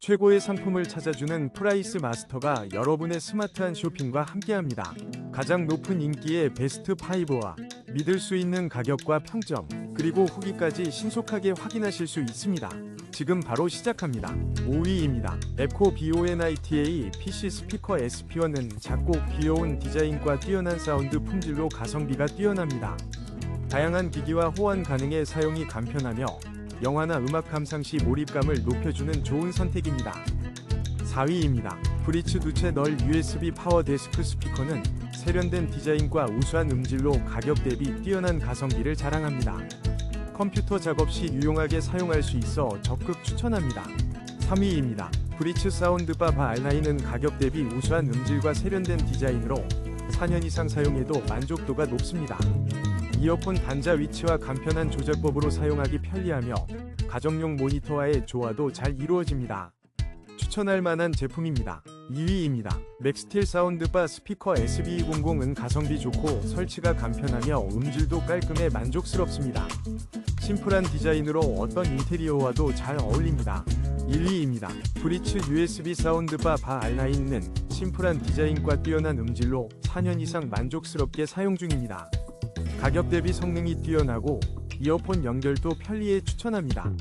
최고의 상품을 찾아주는 프라이스 마스터가 여러분의 스마트한 쇼핑과 함께합니다. 가장 높은 인기의 베스트 5와 믿을 수 있는 가격과 평점, 그리고 후기까지 신속하게 확인하실 수 있습니다. 지금 바로 시작합니다. 5위입니다. 에코 BONITA PC 스피커 SP1은 작고 귀여운 디자인과 뛰어난 사운드 품질로 가성비가 뛰어납니다. 다양한 기기와 호환 가능해 사용이 간편하며 영화나 음악 감상 시 몰입감을 높여주는 좋은 선택입니다. 4위입니다. 브리츠 두채 널 USB 파워 데스크 스피커는 세련된 디자인과 우수한 음질로 가격 대비 뛰어난 가성비를 자랑합니다. 컴퓨터 작업 시 유용하게 사용할 수 있어 적극 추천합니다. 3위입니다. 브리츠 사운드바 바 R9은 가격 대비 우수한 음질과 세련된 디자인으로 4년 이상 사용해도 만족도가 높습니다. 이어폰 단자 위치와 간편한 조절법으로 사용하기 편리하며 가정용 모니터와의 조화도 잘 이루어집니다. 추천할 만한 제품입니다. 2위입니다. 맥스틸 사운드바 스피커 SB200은 가성비 좋고 설치가 간편하며 음질도 깔끔해 만족스럽습니다. 심플한 디자인으로 어떤 인테리어와도 잘 어울립니다. 1위입니다. 브리츠 USB 사운드바 바 R9는 심플한 디자인과 뛰어난 음질로 4년 이상 만족스럽게 사용 중입니다. 가격 대비 성능이 뛰어나고 이어폰 연결도 편리해 추천합니다.